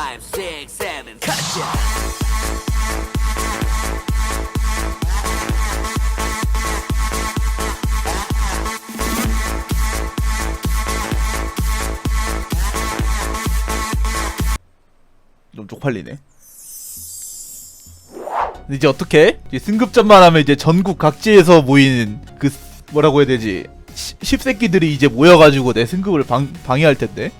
five, six, seven, gotcha. 좀 쪽팔리네. 이제 어떻게? 이제 승급전만 하면 이제 전국 각지에서 모이는 그 스- 뭐라고 해야 되지? 시- 십새끼들이 이제 모여가지고 내 승급을 방, 방해할 텐데.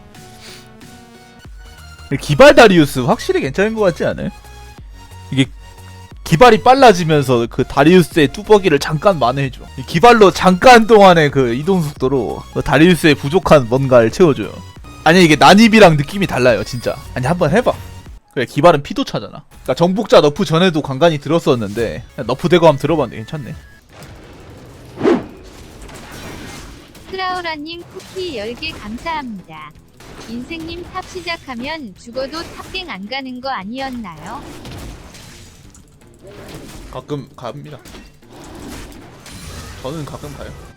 기발 다리우스 확실히 괜찮은 것 같지 않아요? 이게 기발이 빨라지면서 그 다리우스의 뚜벅이를 잠깐 만회해줘. 이 기발로 잠깐 동안의 그 이동 속도로 그 다리우스의 부족한 뭔가를 채워줘요. 아니 이게 난입이랑 느낌이 달라요 진짜. 아니 한번 해봐. 그래 기발은 피도 차잖아. 그러니까 정복자 너프 전에도 간간히 들었었는데 너프 되고 한번 들어봤는데 괜찮네. 크라우라님 쿠키 10개 감사합니다. 인생님 탑 시작하면 죽어도 탑갱 안 가는 거 아니었나요? 가끔 갑니다. 저는 가끔 가요.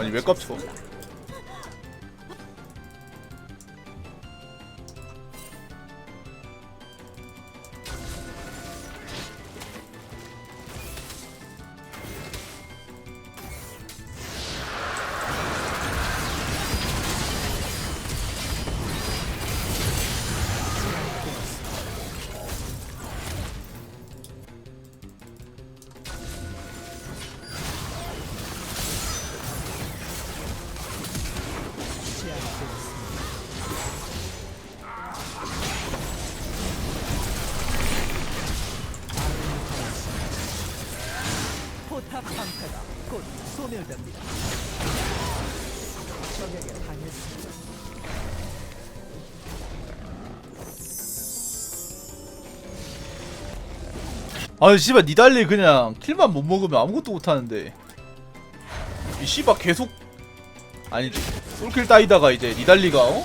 아니 왜 깝쳐? 소멸됩니다. 적에게 당했습니다. 아니 씨발 니달리 그냥 킬만 못 먹으면 아무것도 못 하는데 이 씨발 계속 아니지 솔킬 따이다가 이제 니달리가 어?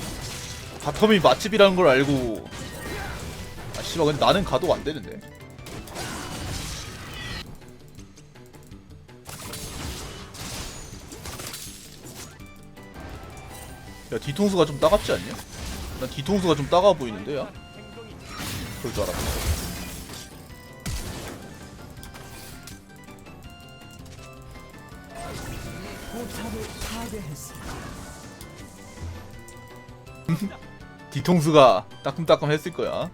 바텀이 맛집이라는 걸 알고 아 씨발 근데 나는 가도 안 되는데 야 뒤통수가 좀 따갑지 않냐? 난 뒤통수가 좀 따가워 보이는데 야 그럴 줄 파괴했습니다. 뒤통수가 따끔따끔 했을 거야.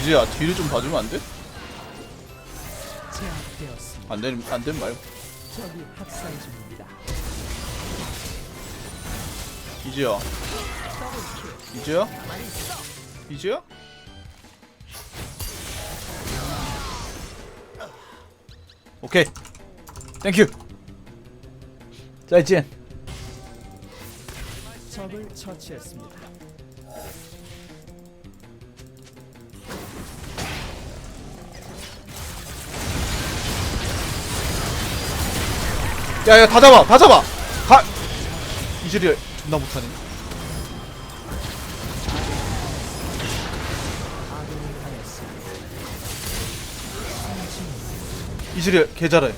이제야 뒤를 좀 봐주면 안 돼? 제압되었습니다. 안 되면 안 되면 말고. 적이 학살 중입니다. 이제야. 이제야? 이제야? 오케이. 땡큐. 再见. 적을 처치했습니다. 야야 다 잡아 다 잡아. 가. 이즈리얼 존나 못하네. 이즈리얼 개 잘해.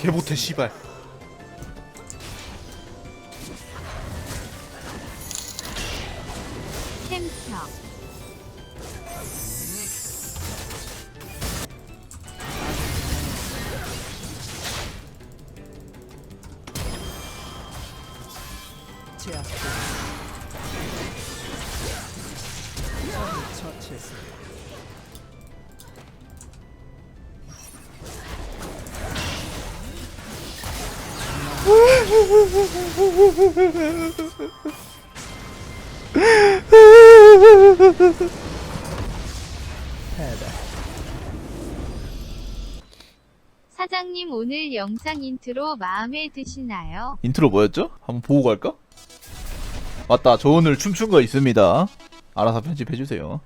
개 못해 씨발. 챔피 처치했습니다. 사장님 오늘 영상 인트로 마음에 드시나요? 인트로 뭐였죠? 한번 보고 갈까? 맞다 저 오늘 춤춘 거 있습니다 알아서 편집해주세요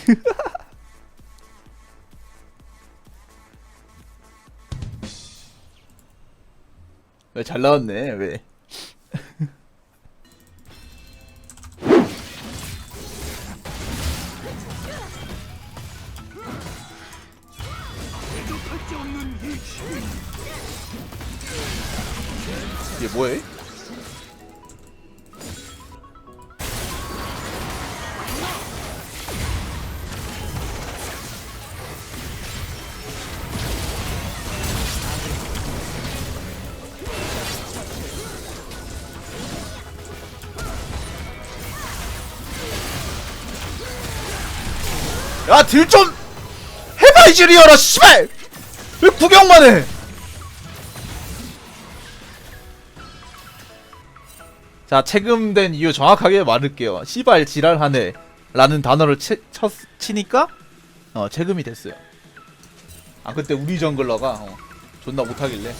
왜 잘 나왔네 왜 이게 뭐해? 야 딜 좀 해봐 이즈리어라 씨발 왜 구경만 해 자, 체금된 이유 정확하게 말할게요. 씨발 지랄하네. 라는 단어를 치, 쳤, 치니까, 어, 체금이 됐어요. 아, 그때 우리 정글러가, 어, 존나 못하길래.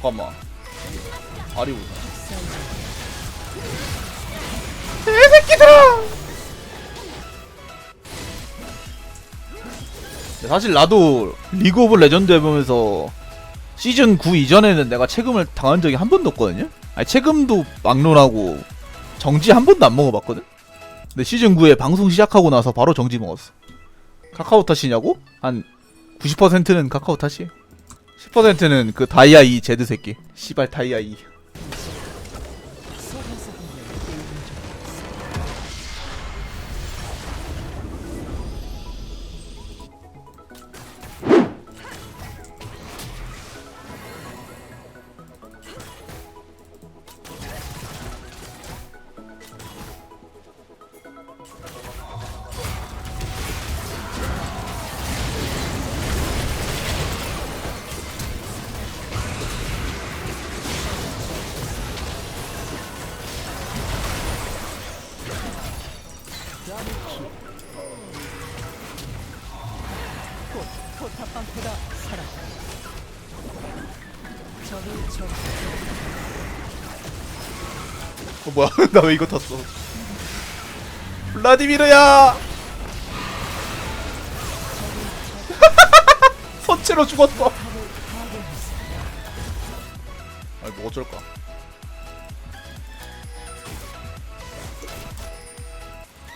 잠깐만. 아리우. 개새끼들아! 사실 나도 리그 오브 레전드 해보면서 시즌 9 이전에는 내가 체금을 당한 적이 한 번도 없거든요? 아니 체금도 막론하고 정지 한 번도 안 먹어봤거든? 근데 시즌 9에 방송 시작하고 나서 바로 정지 먹었어 카카오 탓이냐고? 한 90%는 카카오 탓이에요 10%는 그 다이아 2 제드 새끼. 씨발 다이아 2 탑방패가 사라져 적을 처치했습니다. 어 뭐야? 나 왜 이거 탔어? 블라디미르야! 선체로 죽었어. 아니 뭐 어쩔까?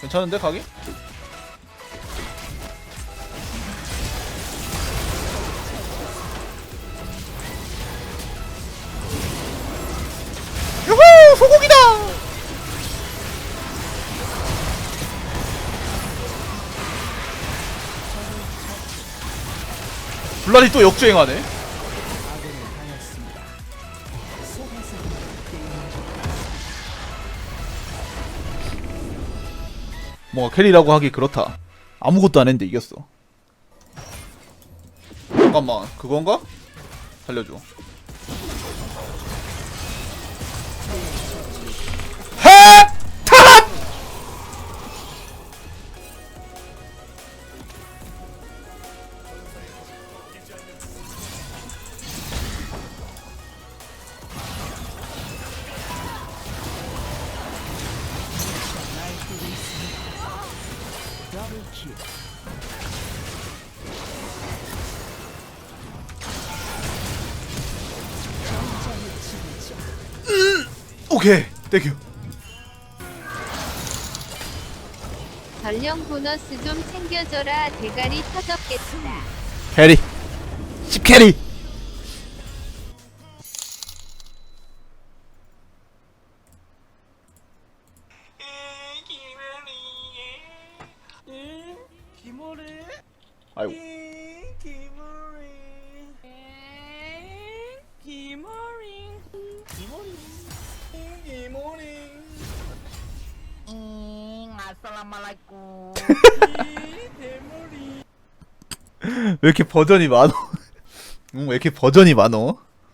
괜찮은데 가기? 블라디 또 역주행하네. 뭔가 캐리라고 하기 그렇다. 아무것도 안 했는데 이겼어. 잠깐만 그건가? 살려줘 오케이. 땡큐 전령 보너스 좀 챙겨줘라. 대가리 터졌겠다. 캐리. 10 캐리 아이고. 왜 이렇게 버전이 많어? 왜 이렇게 버전이 많어?